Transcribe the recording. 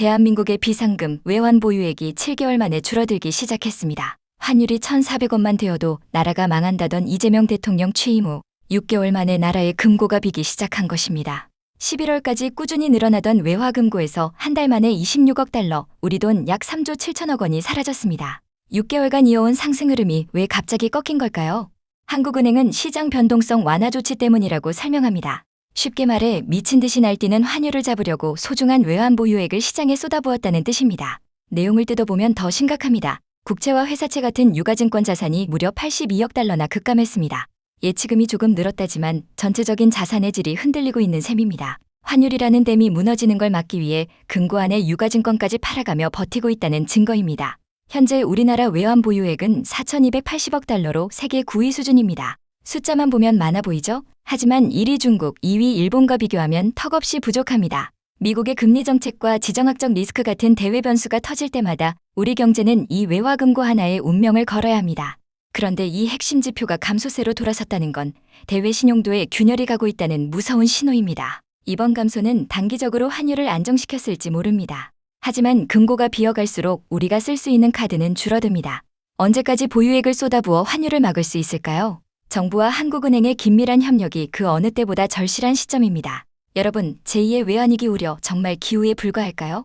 대한민국의 비상금 외환 보유액이 7개월 만에 줄어들기 시작했습니다. 환율이 1,400원만 되어도 나라가 망한다던 이재명 대통령 취임 후 6개월 만에 나라의 금고가 비기 시작한 것입니다. 11월까지 꾸준히 늘어나던 외화 금고에서 한 달 만에 26억 달러, 우리 돈 약 3조 7천억 원이 사라졌습니다. 6개월간 이어온 상승 흐름이 왜 갑자기 꺾인 걸까요? 한국은행은 시장 변동성 완화 조치 때문이라고 설명합니다. 쉽게 말해 미친 듯이 날뛰는 환율을 잡으려고 소중한 외환 보유액을 시장에 쏟아부었다는 뜻입니다. 내용을 뜯어보면 더 심각합니다. 국채와 회사채 같은 유가증권 자산이 무려 82억 달러나 급감했습니다. 예치금이 조금 늘었다지만 전체적인 자산의 질이 흔들리고 있는 셈입니다. 환율이라는 댐이 무너지는 걸 막기 위해 금고 안에 유가증권까지 팔아가며 버티고 있다는 증거입니다. 현재 우리나라 외환 보유액은 4,280억 달러로 세계 9위 수준입니다. 숫자만 보면 많아 보이죠? 하지만 1위 중국, 2위 일본과 비교하면 턱없이 부족합니다. 미국의 금리 정책과 지정학적 리스크 같은 대외 변수가 터질 때마다 우리 경제는 이 외화 금고 하나에 운명을 걸어야 합니다. 그런데 이 핵심 지표가 감소세로 돌아섰다는 건 대외 신용도에 균열이 가고 있다는 무서운 신호입니다. 이번 감소는 단기적으로 환율을 안정시켰을지 모릅니다. 하지만 금고가 비어갈수록 우리가 쓸 수 있는 카드는 줄어듭니다. 언제까지 보유액을 쏟아부어 환율을 막을 수 있을까요? 정부와 한국은행의 긴밀한 협력이 그 어느 때보다 절실한 시점입니다. 여러분, 제2의 외환위기 우려 정말 기후에 불과할까요?